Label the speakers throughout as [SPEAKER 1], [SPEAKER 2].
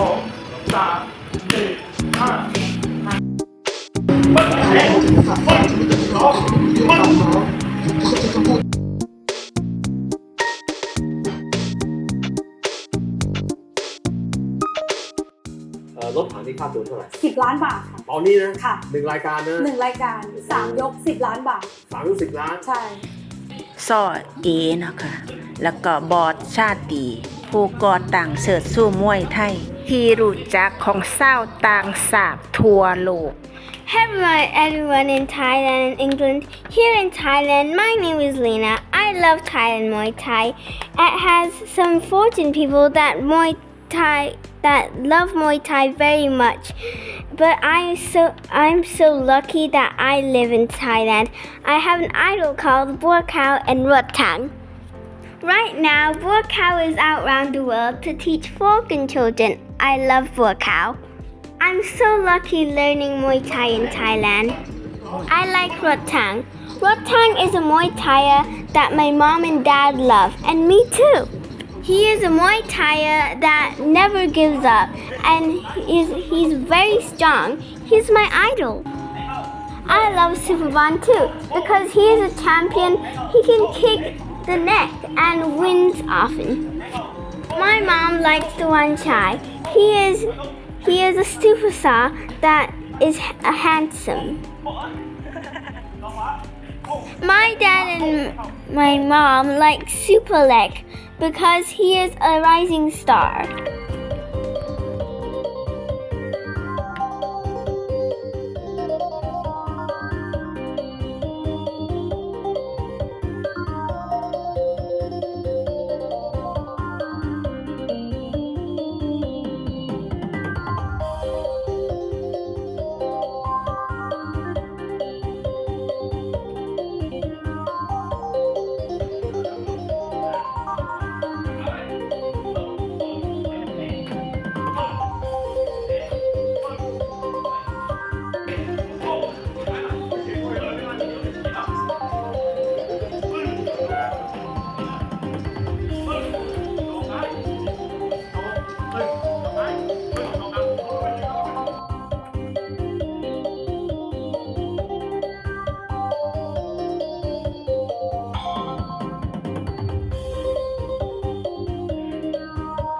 [SPEAKER 1] สองสามสี่ห้าเอ่อรถถังนี่ค่าตัวเท่าไหร่
[SPEAKER 2] สิบล้านบาทค่ะ
[SPEAKER 1] ตอนนี้นะ
[SPEAKER 2] ค่ะ
[SPEAKER 1] หนึ่งรายการนะ
[SPEAKER 2] หนึ่งรายการสามยกสิบล้านบาท
[SPEAKER 1] สามสิบล้าน
[SPEAKER 2] ใช่
[SPEAKER 3] ซอเอนะคะ แล้วก็บอดชาติ ผู้ก่อต่างเสิร์ชสู้มวยไทย ที่รู้จักของเศร้าวต่างสาบทั่วโลก
[SPEAKER 4] Hello everyone in Thailand and England. Here in Thailand, my name is Lena. I love Thailand Muay Thai. It has some fortunate people that Muay Thai that love Muay Thai very much. But I so I'm so lucky that I live in Thailand. I have an idol called Buakao and Rotang. Right now, Buakao is out around the world to teach foreign children. I love Buakao. I'm so lucky learning Muay Thai in Thailand. I like Rotang. Rotang is a Muay Thaier that my mom and dad love, and me too. He is a Muay Thaier that never gives up, and he's, he's very strong. He's my idol. I love Superban too because he is a champion. He can kick the neck and wins often. My mom likes the one chai. He is he is a superstar that is a handsome. My dad and my mom like Superleg because he is a rising star.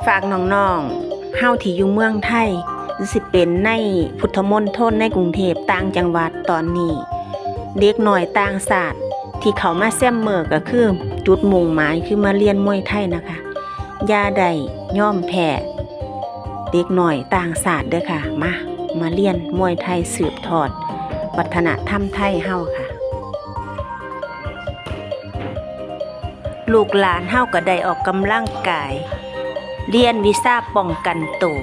[SPEAKER 3] ฝากน้องๆเฮาที่อยู่เมืองไทยหรือสิเป็นในพุทธมณฑลในกรุงเทพต่างจังหวัดตอนนี้ เด็กหน่อยต่างศาสตร์ ที่เขามาแซมเมอร์ก็คือจุดมุ่งหมายคือมาเรียนมวยไทยนะคะยาได้ย่อมแพ้เด็กหน่อยต่างศาสตร์เด้อค่ะ มามาเรียนมวยไทยสืบทอด วัฒนธรรมไทยเฮาค่ะ ลูกหลานเฮาก็ได้ออกกำลังกาย เรียนวิชาป้องกันตัว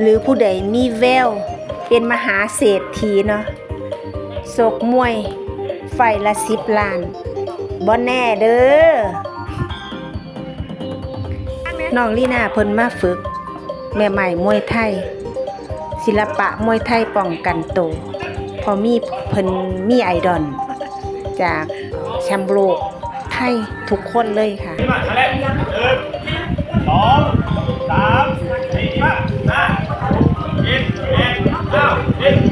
[SPEAKER 3] หรือผู้ใดมีแวว เป็นมหาเศรษฐีเนาะศกมวย ไฟละสิบล้านบ่แน่เด้อน้องลีน่าเพิ่นมาฝึก แม่ใหม่มวยไทย ศิลปะมวยไทยป้องกันตัวพอมีเพิ่นมีไอดอลจากแชมป์โลก ไทยทุกคนเลยค่ะ
[SPEAKER 1] มาแรกหนึ่งสองสามสี่ห้าหกเจ็ดแปดเก้าสิบ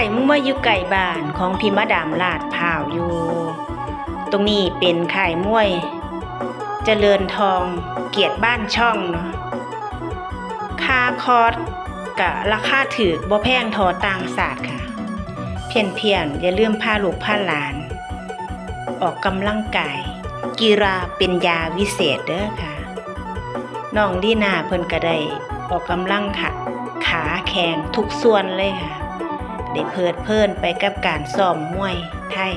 [SPEAKER 1] า
[SPEAKER 3] ยมั่วอยู่ไก่บ้านของพิมดามลาดพร้าวอยู่ ตรงนี้เป็นค่ายมวยเจริญทองเกียรติบ้านช่องเนาะค่าคอร์สกะราคาถือบ่แพงทอต่างศาสตร์ค่ะ เพียนเพียนอย่าลืมพาลูกพาหลาน ออกกำลังกาย กีฬาเป็นยาวิเศษเด้อค่ะน้องลีนาเพิ่นก็ได้ออกกำลังค่ะ ขาแข็งทุกส่วนเลยค่ะ ได้เพลิดเพลินไปกับการซ้อมมวยไทย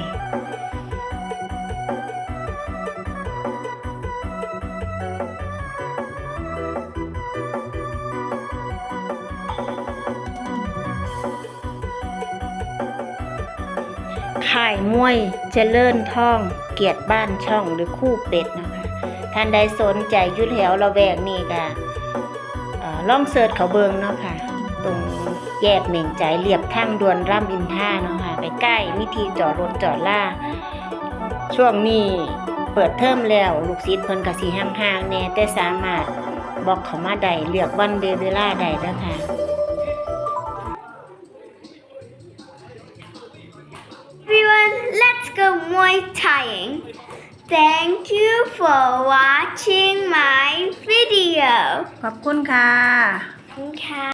[SPEAKER 3] ค่ายมวยเจริญท่อง เกียรติบ้านช่องหรือคู่เป็ดนะคะ ท่านใดสนใจยุทแถวระแวกนี่ก็เอ่อล่องเสิร์ชเขาเบิงเนาะค่ะ ตรง แยกเหม่งใจเรียบทางดวนร่ำอินท่าเนาะค่ะไปใกล้มิธีจอดรถจอดล่า ช่วงนี้เปิดเทอมแล้ว ลูกศิษย์เพิ่นกะสีห้างๆแน่แต่สามารถบอกเขามาได้เลือกวันเวลาได้แล้วค่ะ
[SPEAKER 4] วิวัน let's go Muay thai thank you for watching my video
[SPEAKER 3] ขอบคุณค่ะ
[SPEAKER 4] ขอบคุณค่ะ